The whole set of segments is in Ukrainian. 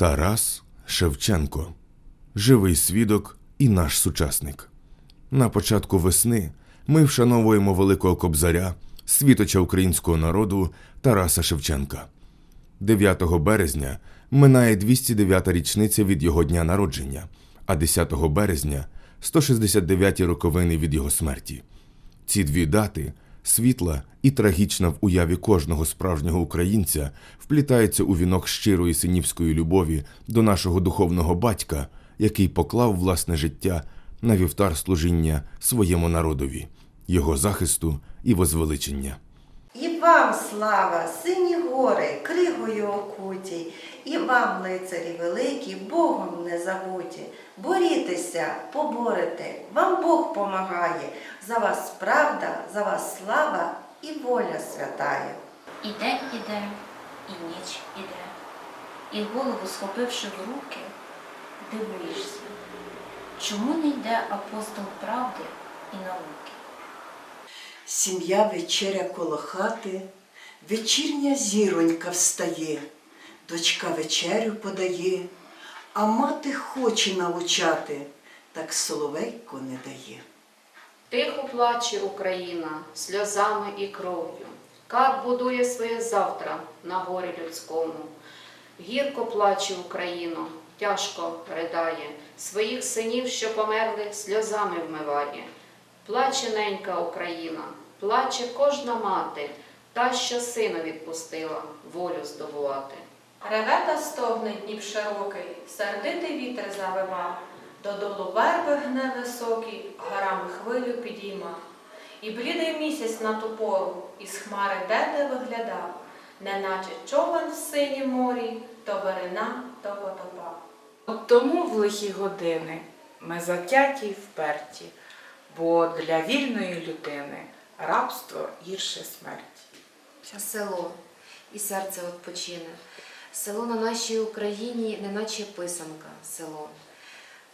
Тарас Шевченко живий свідок і наш сучасник. На початку весни ми вшановуємо великого кобзаря, світоча українського народу Тараса Шевченка. 9 березня минає 209-та річниця від його дня народження, а 10 березня 169-ті роковини від його смерті. Ці дві дати світла і трагічна в уяві кожного справжнього українця вплітаються у вінок щирої синівської любові до нашого духовного батька, який поклав власне життя на вівтар служіння своєму народові, його захисту і возвеличення. Вам слава, сині гори, кригою окуті, і вам, лицарі великі, Богом не забуті. Борітеся, поборете, вам Бог помагає. За вас правда, за вас слава і воля святая. І день іде, і ніч іде, і голову схопивши в руки, дивуєшся, чому не йде апостол правди і науки? Сім'я вечеря коло хати, вечірня зіронька встає, дочка вечерю подає, а мати хоче навчати, так соловейко не дає. Тихо плаче Україна сльозами і кров'ю, Как будує своє завтра на горі людському. Гірко плаче Україно, тяжко ридає, своїх синів, що померли, сльозами вмиває. Плаче ненька Україна, плаче кожна мати, та, що сина відпустила волю здобувати. Реве та стогне Дніп широкий, сердитий вітер завива, додолу верби гне високий, горами хвилю підійма. І блідий місяць на ту пору із хмари деде виглядав, неначе човен в синім морі, то верина, то потопа. От тому в лихі години ми затяті й вперті, бо для вільної людини рабство гірше смерті. Село і серце відпочине. Село на нашій Україні, неначе писанка, село.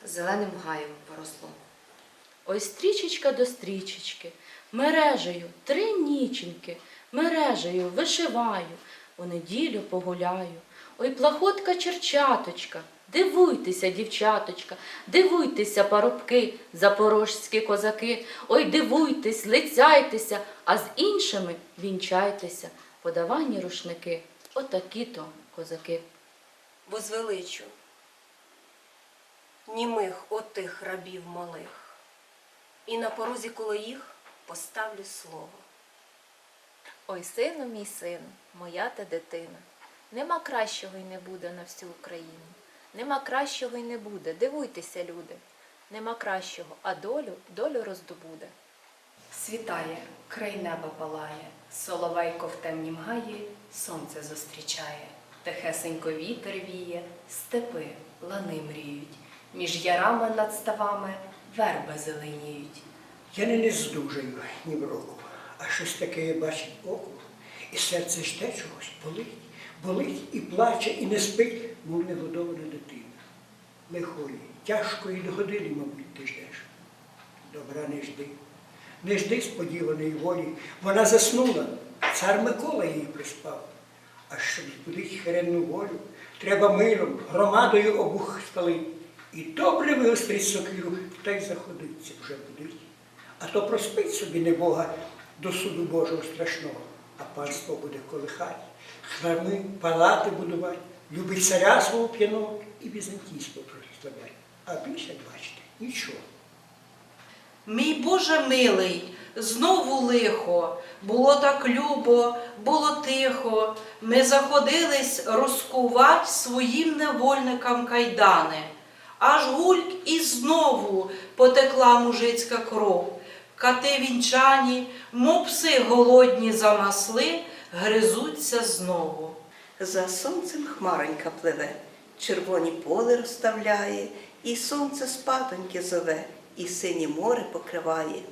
Зеленим гаєм поросло. Ой, стрічечка до стрічечки, мережею три ніченьки, мережею вишиваю, у неділю погуляю. Ой, плахотка черчаточка, дивуйтеся, дівчаточка, дивуйтеся, парубки, запорожські козаки. Ой, дивуйтесь, лицяйтеся, а з іншими вінчайтеся. Подавані рушники, отакі-то козаки. возвеличу німих отих рабів малих, і на порозі коло їх поставлю слово. Ой, сину мій син, моя та дитина. Нема кращого й не буде на всю Україну. Нема кращого й не буде. Дивуйтеся, люди. Нема кращого, а долю долю роздобуде. Світає, край неба палає, соловейко в темнім гаї, сонце зустрічає, тихесенько вітер віє, степи, лани мріють, між ярами над ставами верби зеленіють. Я не нездужаю ні в року, а щось таке бачить око, і серце жде чогось, болить, болить і плаче, і не спить, мов негодована дитина. Лихої, тяжкої години, мабуть, ти ждеш. Добра не жди. Не жди сподіваної волі. Вона заснула, цар Микола її приспав. А щоб збудить херенну волю, треба миром, громадою обух спалить. І добре вигострить сокиру, та й заходиться вже будить. А то проспить собі небога до суду Божого страшного, а панство буде колихати, храми, палати будувати, любить царя свого п'яного і візантійство прославляти. А більше, бачите, нічого. Мій Боже милий, знову лихо, було так любо, було тихо. Ми заходились розкувати своїм невольникам кайдани. Аж гульк і знову потекла мужицька кров. Кати вінчані, мов пси голодні за масли, гризуться знову. За сонцем хмаронька пливе, червоні поле розставляє, і сонце спатоньки зове, і синє море покриває.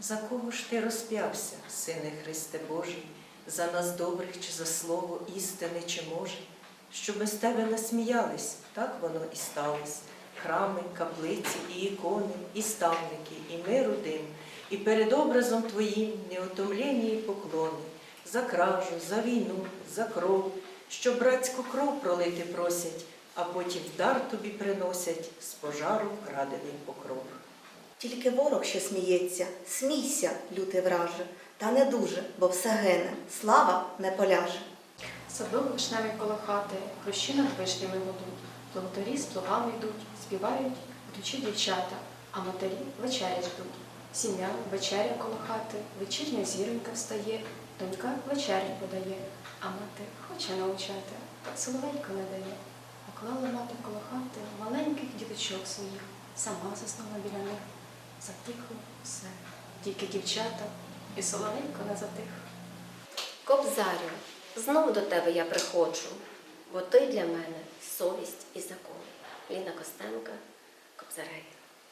За кого ж ти розп'явся, сине Христе Божий, за нас добрих чи за слово істини чи може? Що без тебе насміялись, так воно і сталось. Храми, каплиці і ікони, і ставники, і мир один, і перед образом твоїм неотомлені поклони, за кражу, за війну, за кров, що братську кров пролити просять, а потім дар тобі приносять з пожару крадений покров. Тільки ворог, що сміється, смійся, лютий враже, та не дуже, бо все гине, слава не поляже. Садок вишневий коло хати, хрущі над вишнями гудуть, плуготарі з плугами йдуть, співають ключі дівчата, а матері вечерять ждуть. Сім'я вечеря коло хати, вечірня зіронька встає, донька вечерю подає, а мати хоче навчати, соловейко не дає. Поклала мати коло хати маленьких діточок своїх, сама заснула біля них. Затихло все, тільки дівчата і соловейко не затих. Кобзарю, знову до тебе я приходжу, бо ти для мене совість і закон. Ліна Костенка, Кобзарець.